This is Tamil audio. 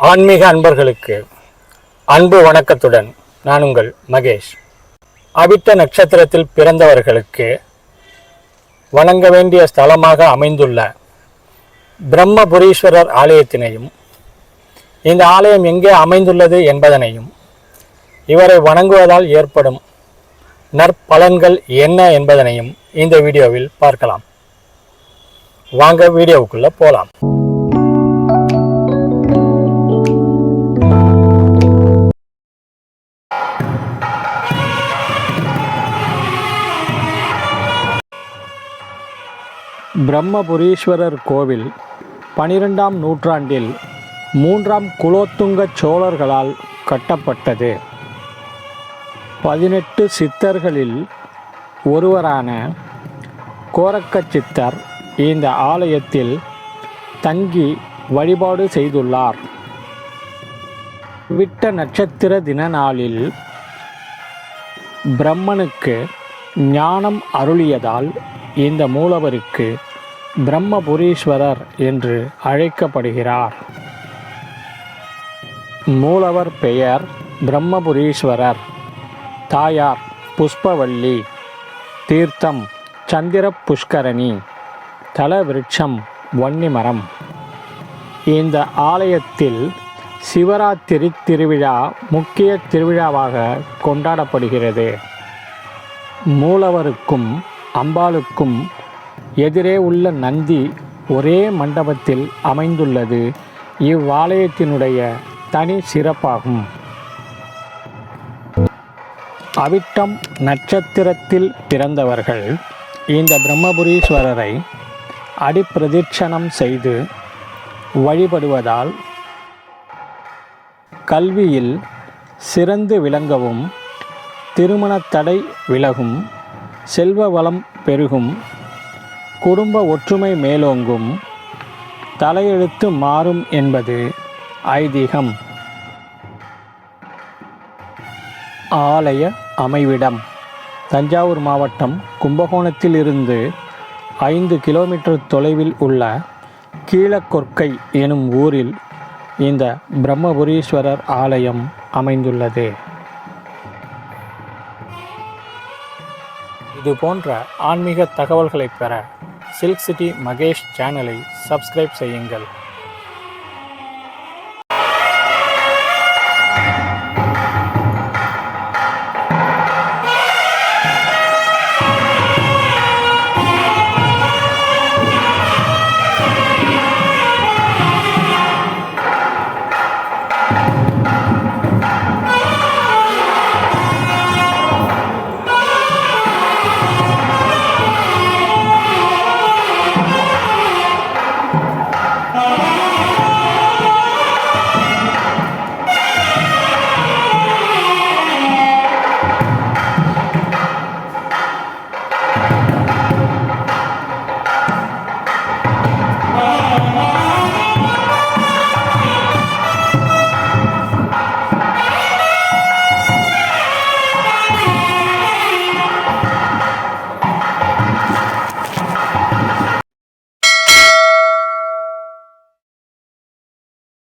ஆன்மீக அன்பர்களுக்கு அன்பு வணக்கத்துடன் நான் உங்கள் மகேஷ். அவிட்ட நட்சத்திரத்தில் பிறந்தவர்களுக்கு வணங்க வேண்டிய ஸ்தலமாக அமைந்துள்ள பிரம்மபுரீஸ்வரர் ஆலயத்தினையும் இந்த ஆலயம் எங்கே அமைந்துள்ளது என்பதனையும் இவரை வணங்குவதால் ஏற்படும் நற்பலன்கள் என்ன என்பதனையும் இந்த வீடியோவில் பார்க்கலாம். வாங்க வீடியோவுக்குள்ள போகலாம் பிரம்மபுரீஸ்வரர் கோவில் பனிரெண்டாம் நூற்றாண்டில் மூன்றாம் குலோத்துங்க சோழர்களால் கட்டப்பட்டது. பதினெட்டு சித்தர்களில் ஒருவரான கோரக்க சித்தர் இந்த ஆலயத்தில் தங்கி வழிபாடு செய்துள்ளார். விட்ட நட்சத்திர தின நாளில் பிரம்மனுக்கு ஞானம் அருளியதால் இந்த மூலவருக்கு பிரம்மபுரீஸ்வரர் என்று அழைக்கப்படுகிறார். மூலவர் பெயர் பிரம்மபுரீஸ்வரர். தாயார் புஷ்பவல்லி. தீர்த்தம் சந்திர புஷ்கரணி தல விருட்சம் வன்னிமரம். இந்த ஆலயத்தில் சிவராத்திரி திருவிழா முக்கிய திருவிழாவாக கொண்டாடப்படுகிறது. மூலவருக்கும் அம்பாளுக்கும் எதிரே உள்ள நந்தி ஒரே மண்டபத்தில் அமைந்துள்ளது. இவ்வாலயத்தினுடைய தனி சிறப்பாகும். அவிட்டம் நட்சத்திரத்தில் பிறந்தவர்கள் இந்த பிரம்மபுரீஸ்வரரை அடிப்பிரதிட்சணம் செய்து வழிபடுவதால் கல்வியில் சிறந்து விளங்கவும் திருமண தடை விலகும் செல்வ வளம் பெருகும் குடும்ப ஒற்றுமை மேலோங்கும் தலையெழுத்து மாறும் என்பது ஐதீகம். ஆலய அமைவிடம் தஞ்சாவூர் மாவட்டம் கும்பகோணத்தில் இருந்து ஐந்து கிலோமீட்டர் தொலைவில் உள்ள கீழக்கொற்கை எனும் ஊரில் இந்த பிரம்மபுரீஸ்வரர் ஆலயம் அமைந்துள்ளது. இது போன்ற ஆன்மீக தகவல்களை பெற சில்க் சிட்டி மகேஷ் சேனலை சப்ஸ்கிரைப் செய்யுங்கள்.